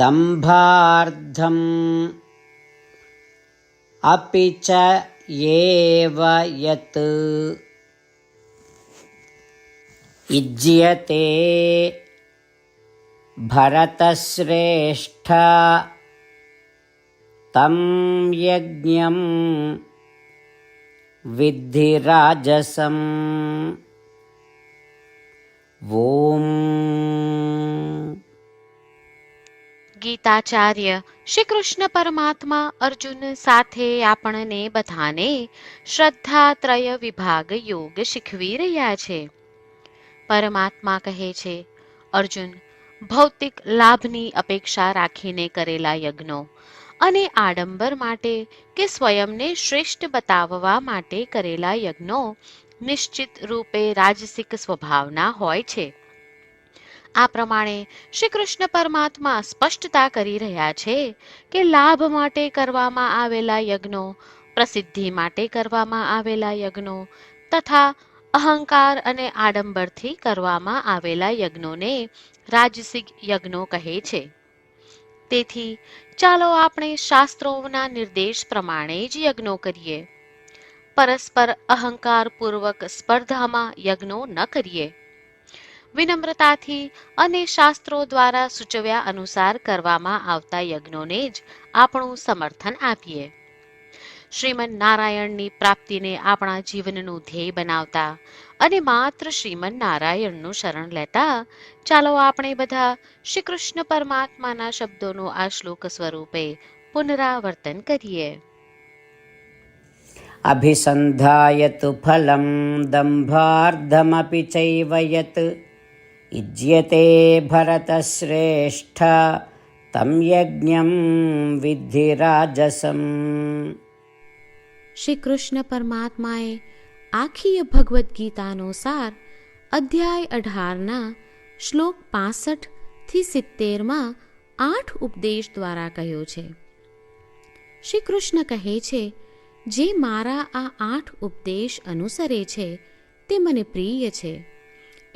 दम्भार्धम् अपि च एव यत् युज्यते भरतश्रेष्ठ तं यज्ञम् विद्धि राजसम् ॐ ગીતાચાર્ય શ્રી કૃષ્ણ પરમાત્મા અર્જુન સાથે આપણને બધાને શ્રદ્ધા ત્રય વિભાગ યોગ શીખવી રહ્યા છે. પરમાત્મા કહે છે, અર્જુન, ભૌતિક લાભની અપેક્ષા રાખીને કરેલા યજ્ઞો અને આડંબર માટે કે સ્વયંને શ્રેષ્ઠ બતાવવા માટે કરેલા યજ્ઞો નિશ્ચિત રૂપે રાજસિક સ્વભાવના હોય છે. આ પ્રમાણે શ્રી કૃષ્ણ પરમાત્મા સ્પષ્ટતા કરી રહ્યા છે કે લાભ માટે કરવામાં આવેલા યજ્ઞો, પ્રસિદ્ધિ માટે કરવામાં આવેલા યજ્ઞો તથા અહંકાર અને આડંબરથી કરવામાં આવેલા યજ્ઞોને રાજસિક યજ્ઞો કહે છે. તેથી ચાલો આપણે શાસ્ત્રોના નિર્દેશ પ્રમાણે જ યજ્ઞો કરીએ. પરસ્પર અહંકારપૂર્વક સ્પર્ધામાં યજ્ઞો ન કરીએ. વિનમ્રતાથી અને શાસ્ત્રો દ્વારા સૂચવ્યા અનુસાર કરવામાં આવતા યજ્ઞોને જ આપણું સમર્થન આપીએ. શ્રીમન નારાયણની પ્રાપ્તિને આપણા જીવનનું ધ્યેય બનાવતા અને માત્ર શ્રીમન નારાયણનું શરણ લેતા, ચાલો આપણે બધા શ્રી કૃષ્ણ પરમાત્માના શબ્દોનું આ શ્લોક સ્વરૂપે પુનરાવર્તન કરીએ. અભિસંધાયતુ ફલમ દંભાર્ધમપી ચૈવ યત युज्यते भरतश्रेष्ठ तं यज्ञं विद्धि राजसम् શ્રી કૃષ્ણ પરમાત્માએ આખી ભગવદ્ ગીતાનો સાર અધ્યાય અઢારના શ્લોક પાસઠ થી સિત્તેરમાં આઠ ઉપદેશ દ્વારા કહ્યો છે શ્રી કૃષ્ણ કહે છે જે મારા આ આઠ ઉપદેશ અનુસરે છે તે મને પ્રિય છે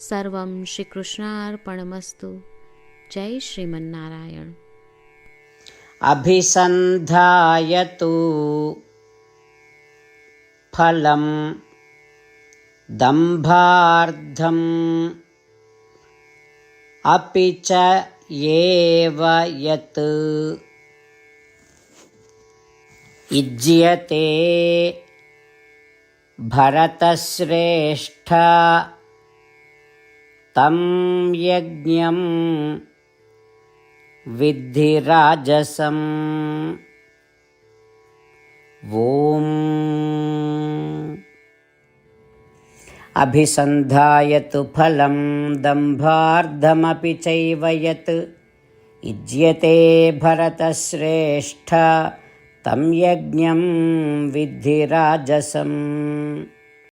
సర్వం శ్రీకృష్ణార్పణమస్తు. జై శ్రీమన్నారాయణ. అభిసంధాయతు. ఫలం దంభార్థం. అపి చ ఏవ యత్. ఇజ్యతే భరతశ్రేష్ఠ. तं यज्ञम् विद्धि राजसम् ॐ अभिसन्धायतु फलं दम्भार्धमपि चैव यत् युज्यते भरतश्रेष्ठ तं यज्ञं विद्धि राजसम्